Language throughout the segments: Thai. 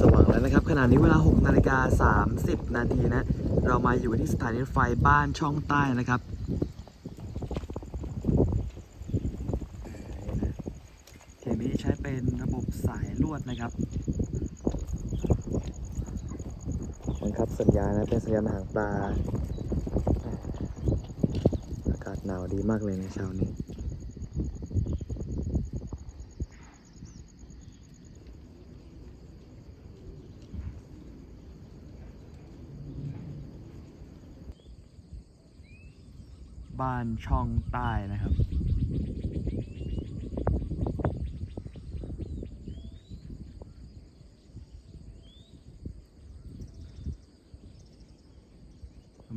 สว่างแล้วนะครับขณะนี้เวลา 6 นาฬิกา 30 นาทีนะ เรามาอยู่ที่สถานีรถไฟบ้านช่องใต้นะครับ เทมีใช้เป็นระบบสายลวดนะครับบังคับสัญญาณนะ เป็นสัญญาณหางปลา อากาศหนาวดีมากเลยในเช้านี้ บ้านช่องใต้นะครับ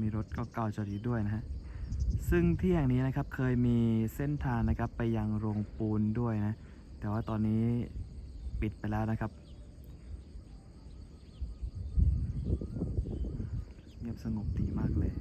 มีรถเก่าๆจอดอยู่ด้วยนะฮะ ซึ่งที่แห่งนี้นะครับเคยมีเส้นทางนะครับไปยังโรงปูนด้วยนะ แต่ว่าตอนนี้ปิดไปแล้วนะครับเงียบสงบดีมากเลย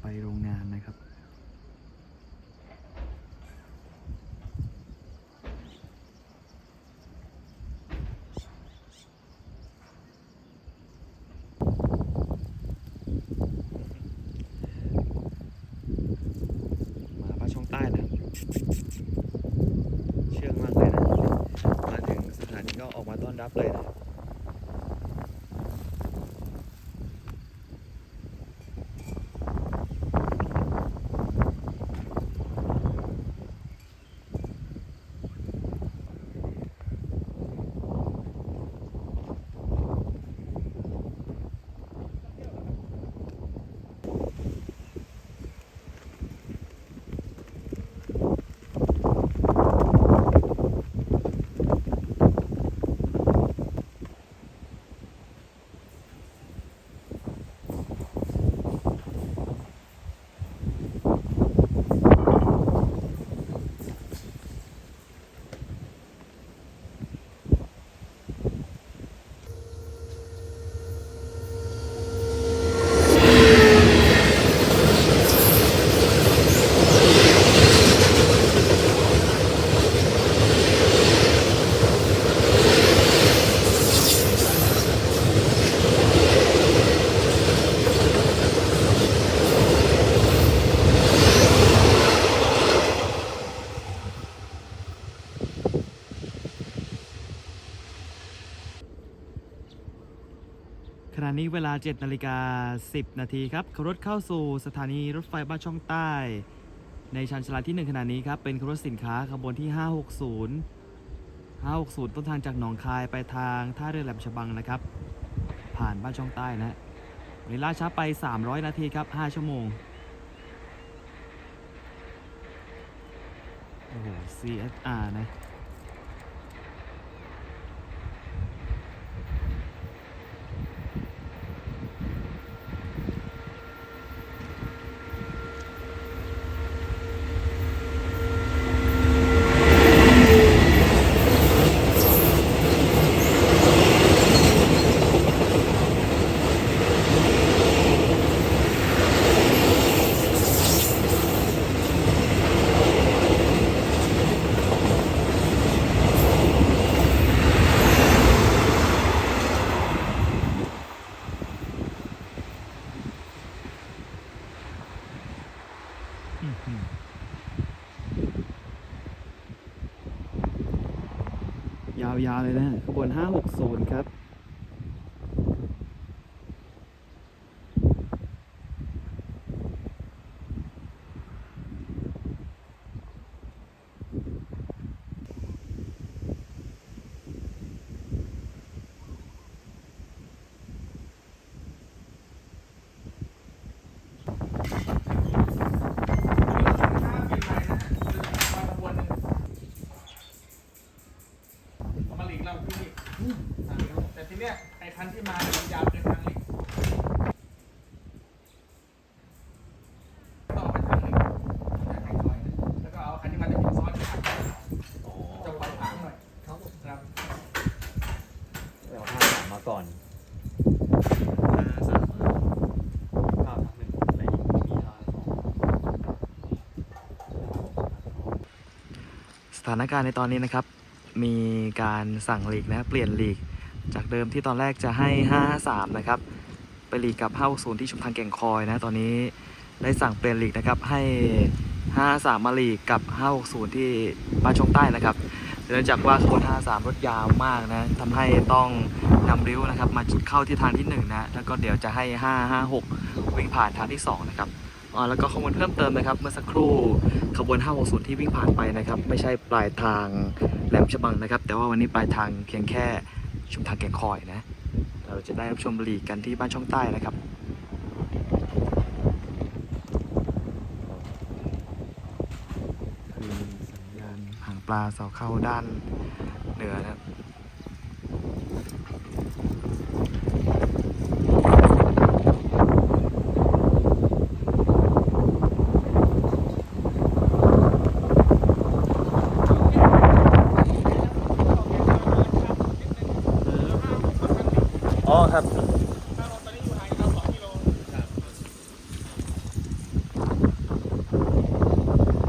ไปโรงงานนะครับมาบ้าช่องใต้นะเชื่องมากเลยนะ มาถึงสถานีก็ออกมาต้อนรับเลยนะ ขณะนี้เวลา 7 นาฬิกา 10 นาทีครับขบรถเข้าสู่สถานีรถไฟบ้านช่องใต้ ในชันชลาที่ 1 ขณะนี้ครับ เป็นขบรถสินค้าขบวนที่ 560 560 ต้นทางจากหนองคายไปทางท่าเรือแหลมฉบังนะครับ ผ่านบ้านช่องใต้นะฮะวันนี้ล่าช้าไป 300 นาทีครับ 5 ชั่วโมง โอ้โห CSR นะ ยาวๆเลยนะขบวน 560 ครับ ถานการณ์ในตอนนี้นะครับ มีการสั่งลีกนะเปลี่ยนลีก จากเดิมที่ตอนแรกจะให้ 553 นะครับ ไปลีกกับ 560 ที่ชุมทางแก่งคอยนะ ตอนนี้ได้สั่งเปลี่ยนลีกนะครับ ให้ 553 มาลีกกับ 560 ที่บ้านช่องใต้นะครับเนื่องจากว่าขบวน53 รถยาวมากนะทำให้ต้องนำริ้วนะครับ มาเข้าที่ทางที่ 1 นะ แล้วก็เดี๋ยวจะให้ 556 วิ่งผ่านทางที่ 2 นะครับ แล้วก็ข้อมูลเพิ่มเติมนะครับ เมื่อสักครู่ขบวน 560 ที่วิ่งผ่านไปนะครับ ไม่ใช่ปลายทางแหลมฉบังนะครับ แต่ว่าวันนี้ปลายทางเพียงแค่ชุมทางแก่งคอยนะ เราจะได้รับชมลีกกันที่บ้านช่องใต้นะครับคือสัญญาณหางปลาเสาเข้าด้านเหนือนะครับ ครับ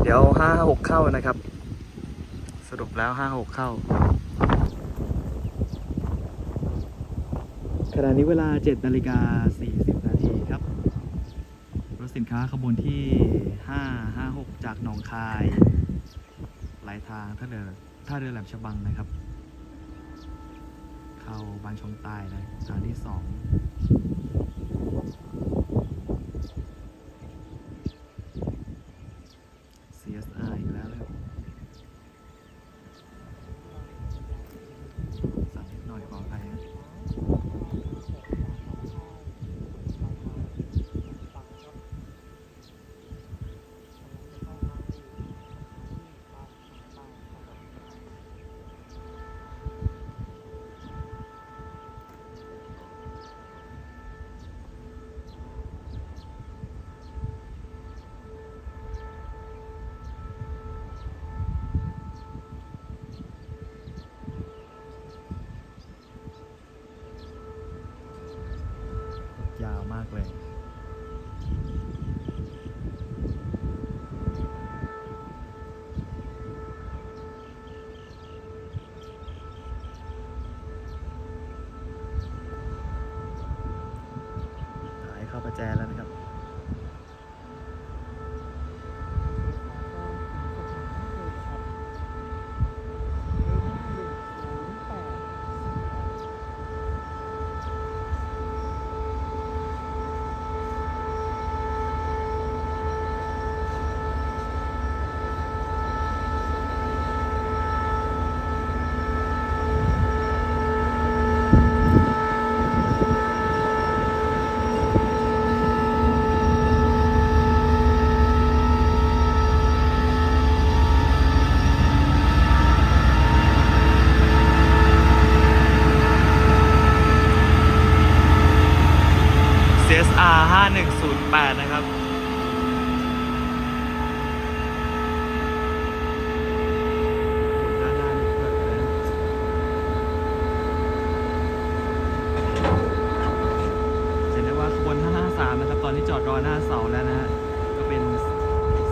เดี๋ยวห้าหกเข้านะครับ สรุปแล้วห้าหกเข้า ขณะนี้เวลา7นาฬิกา40นาทีครับ รถสินค้าขบวนที่556จากหนองคายปลายทางท่าเรือท่าเรือแหลมฉบังนะครับ เข้าบ้านช่องใต้นะทางที่สอง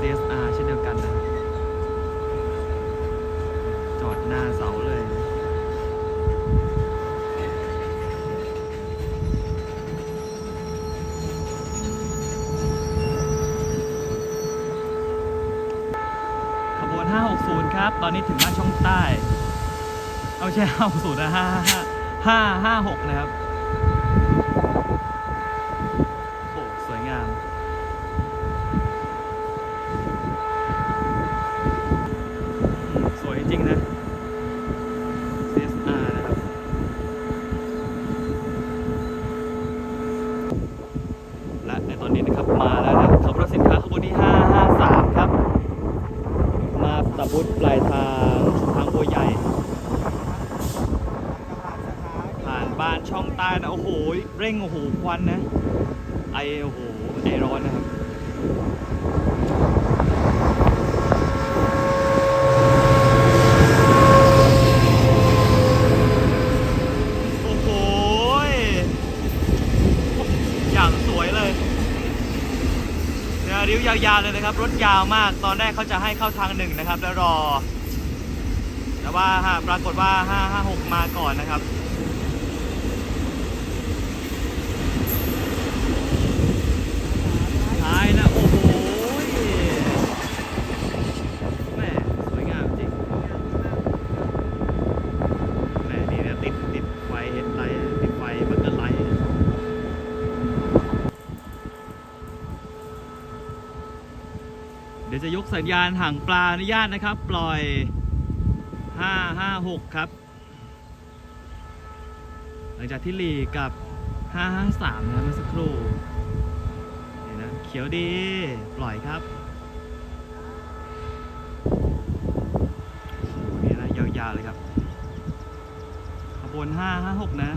CSR เช่นเดียวกันนะ จอดหน้าเสาเลย ขบวน 560 ครับ ตอนนี้ถึงบ้านช่องใต้ เอาใช่560นะ555 556นะครับ โอ้ สวยงาม สวยจ ริงๆนะ CSR นะครับ และในตอนนี้นะครับมาแล้วนะครับขับรถสินค้าขบวนที่ 553 ครับ มาตะบุดปลายทางทางบัวใหญ่ ผ่านบ้านช่องใต้นะโอ้โห เร่งโอ้โหควันนะ ไอโอ้โหไอร้อนนะครับ โอ้โห อย่างสวยเลย เนี่ยริ้วยาวๆเลยนะครับ รถยาวมาก ตอนแรกเขาจะให้เข้าทางหนึ่งนะครับ แล้วรอ แต่ว่าปรากฏว่า 556 มาก่อนนะครับ ท้ายนะ โอ้โหแม่สวยงามจริงแม่นี่นะติดติดไฟเห็นไลท์ติดไฟบังเกอร์ไลท์เดี๋ยวจะยกสัญญาณห่างปลาอนุญาตนะครับ ปล่อย 556 ครับ หลังจากที่ลีกกับ 553 นะเมื่อสักครู่นี่นะเขียวดีปล่อยครับโอ้โหนี่นะยาวๆเลยครับขบวน 556 นะ